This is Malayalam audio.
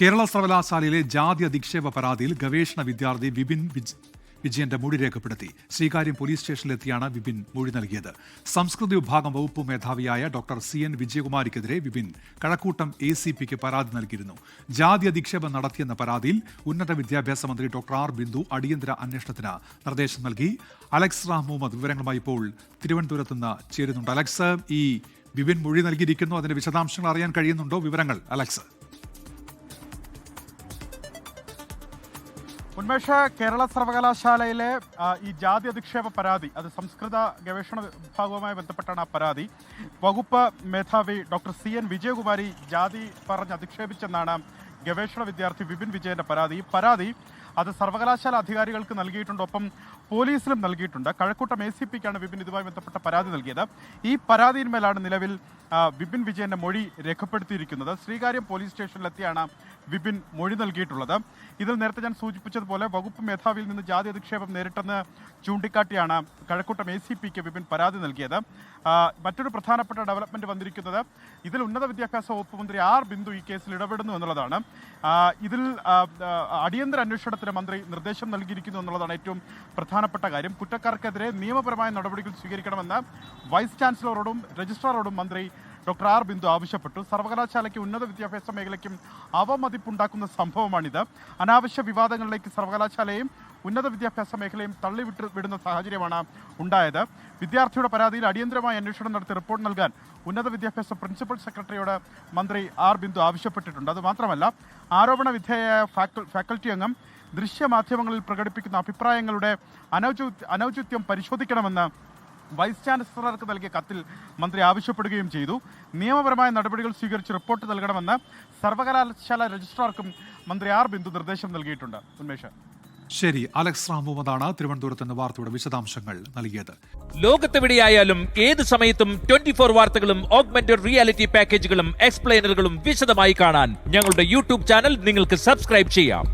കേരള സർവകലാശാലയിലെ ജാതി അധിക്ഷേപ പരാതിയിൽ ഗവേഷണ വിദ്യാർത്ഥി വിപിൻ വിജ് വിജയന്റെ മൊഴി രേഖപ്പെടുത്തി. ശ്രീകാര്യം പോലീസ് സ്റ്റേഷനിലെത്തിയാണ് വിപിൻ മൊഴി നൽകിയത്. സംസ്കൃതി വിഭാഗം വകുപ്പ് മേധാവിയായ ഡോക്ടർ സി. എൻ. വിജയകുമാരിക്കെതിരെ വിപിൻ കഴക്കൂട്ടം എ സി പിക്ക് പരാതി നൽകിയിരുന്നു. ജാതി അധിക്ഷേപം നടത്തിയെന്ന പരാതിയിൽ ഉന്നത വിദ്യാഭ്യാസ മന്ത്രി ഡോക്ടർ ആർ. ബിന്ദു അടിയന്തര അന്വേഷണത്തിന് നിർദ്ദേശം നൽകി. അലക്സ് റാം മുഹമ്മദ് വിവരങ്ങളുമായി ഇപ്പോൾ തിരുവനന്തപുരത്ത് നിന്ന് ചേരുന്നുണ്ട്. അലക്സ് ഈ വിപിൻ മൊഴി നൽകിയിരിക്കുന്നു. അതിന്റെ വിശദാംശങ്ങൾ അറിയാൻ കഴിയുന്നുണ്ടോ? വിവരങ്ങൾ അലക്സ്. ഉന്മേഷ കേരള സർവകലാശാലയിലെ ഈ ജാതി അധിക്ഷേപ പരാതി അത് സംസ്കൃത ഗവേഷണ വിഭാഗവുമായി ബന്ധപ്പെട്ടാണ് ആ പരാതി. വകുപ്പ് മേധാവി ഡോക്ടർ സി എൻ വിജയകുമാരി ജാതി പറഞ്ഞ് അധിക്ഷേപിച്ചെന്നാണ് ഗവേഷണ വിദ്യാർത്ഥി വിപിൻ വിജയന്റെ പരാതി. പരാതി അത് സർവകലാശാല അധികാരികൾക്ക് നൽകിയിട്ടുണ്ട് ഒപ്പം പോലീസിലും നൽകിയിട്ടുണ്ട്. കഴക്കൂട്ടം എ സി പിക്കാണ് വിപിൻ ഇതുമായി ബന്ധപ്പെട്ട പരാതി നൽകിയത്. ഈ പരാതിയിന്മേലാണ് നിലവിൽ വിപിൻ വിജയന്റെ മൊഴി രേഖപ്പെടുത്തിയിരിക്കുന്നത്. ശ്രീകാര്യം പോലീസ് സ്റ്റേഷനിലെത്തിയാണ് വിപിൻ മൊഴി നൽകിയിട്ടുള്ളത്. ഇതിൽ നേരത്തെ ഞാൻ സൂചിപ്പിച്ചതുപോലെ വകുപ്പ് മേധാവിയിൽ നിന്ന് ജാതി അധിക്ഷേപം നേരിട്ടെന്ന് ചൂണ്ടിക്കാട്ടിയാണ് കഴക്കൂട്ടം എ സി പിക്ക് വിപിൻ പരാതി നൽകിയത്. മറ്റൊരു പ്രധാനപ്പെട്ട ഡെവലപ്മെന്റ് വന്നിരിക്കുന്നത് ഇതിൽ ഉന്നത വിദ്യാഭ്യാസ വകുപ്പ് മന്ത്രി ആർ ബിന്ദു ഈ കേസിൽ ഇടപെടുന്നു എന്നുള്ളതാണ്. ഇതിൽ അടിയന്തര അന്വേഷണത്തിന് മന്ത്രി നിർദ്ദേശം നൽകിയിരിക്കുന്നു എന്നുള്ളതാണ് ഏറ്റവും പ്രധാനപ്പെട്ട കാര്യം. കുറ്റക്കാർക്കെതിരെ നിയമപരമായ നടപടികൾ സ്വീകരിക്കണമെന്ന് വൈസ് ചാൻസലറോടും രജിസ്ട്രാറോടും മന്ത്രി ഡോക്ടർ ആർ ബിന്ദു ആവശ്യപ്പെട്ടു. സർവകലാശാലയ്ക്ക് ഉന്നത വിദ്യാഭ്യാസ മേഖലയ്ക്കും അവമതിപ്പുണ്ടാക്കുന്ന സംഭവമാണിത്. അനാവശ്യ വിവാദങ്ങളിലേക്ക് സർവകലാശാലയും ഉന്നത വിദ്യാഭ്യാസ മേഖലയും തള്ളിവിട്ട് വിടുന്ന സാഹചര്യമാണ് ഉണ്ടായത്. വിദ്യാർത്ഥിയുടെ പരാതിയിൽ അടിയന്തരമായി അന്വേഷണം നടത്തി റിപ്പോർട്ട് നൽകാൻ ഉന്നത വിദ്യാഭ്യാസ പ്രിൻസിപ്പൽ സെക്രട്ടറിയോട് മന്ത്രി ആർ ബിന്ദു ആവശ്യപ്പെട്ടിട്ടുണ്ട്. അത് മാത്രമല്ല ആരോപണ വിധേയയായ ഫാക്കൽ- ഫാക്കൽറ്റി അംഗം ദൃശ്യമാധ്യമങ്ങളിൽ പ്രകടിപ്പിക്കുന്ന അഭിപ്രായങ്ങളുടെ അനൗചി അനൗചിത്യം പരിശോധിക്കണമെന്ന് വൈസ് ചാൻസലർക്ക് നൽകിയ കത്തിൽ മന്ത്രി ആവശ്യപ്പെടുകയും ചെയ്തു. നിയമപരമായ നടപടികൾ സ്വീകരിച്ച് റിപ്പോർട്ട് നൽകണമെന്ന് സർവകലാശാല രജിസ്ട്രാർക്കും മന്ത്രി ആർ ബിന്ദു നിർദ്ദേശം നൽകിയിട്ടുണ്ട്. ഉന്മേഷ്. ശരി അലക്സ് റാം മുഹമ്മദാണ് തിരുവനന്തപുരത്ത് നിന്ന് വാർത്തയുടെ വിശദാംശങ്ങൾ നൽകിയത്. ലോകത്തെവിടെയായാലും ഏത് സമയത്തും ട്വന്റി ഫോർ വാർത്തകളും ഓഗ്മെന്റഡ് റിയാലിറ്റി പാക്കേജുകളും എക്സ്പ്ലെയിനറുകളും വിശദമായി കാണാൻ ഞങ്ങളുടെ യൂട്യൂബ് ചാനൽ നിങ്ങൾക്ക് സബ്സ്ക്രൈബ് ചെയ്യാം.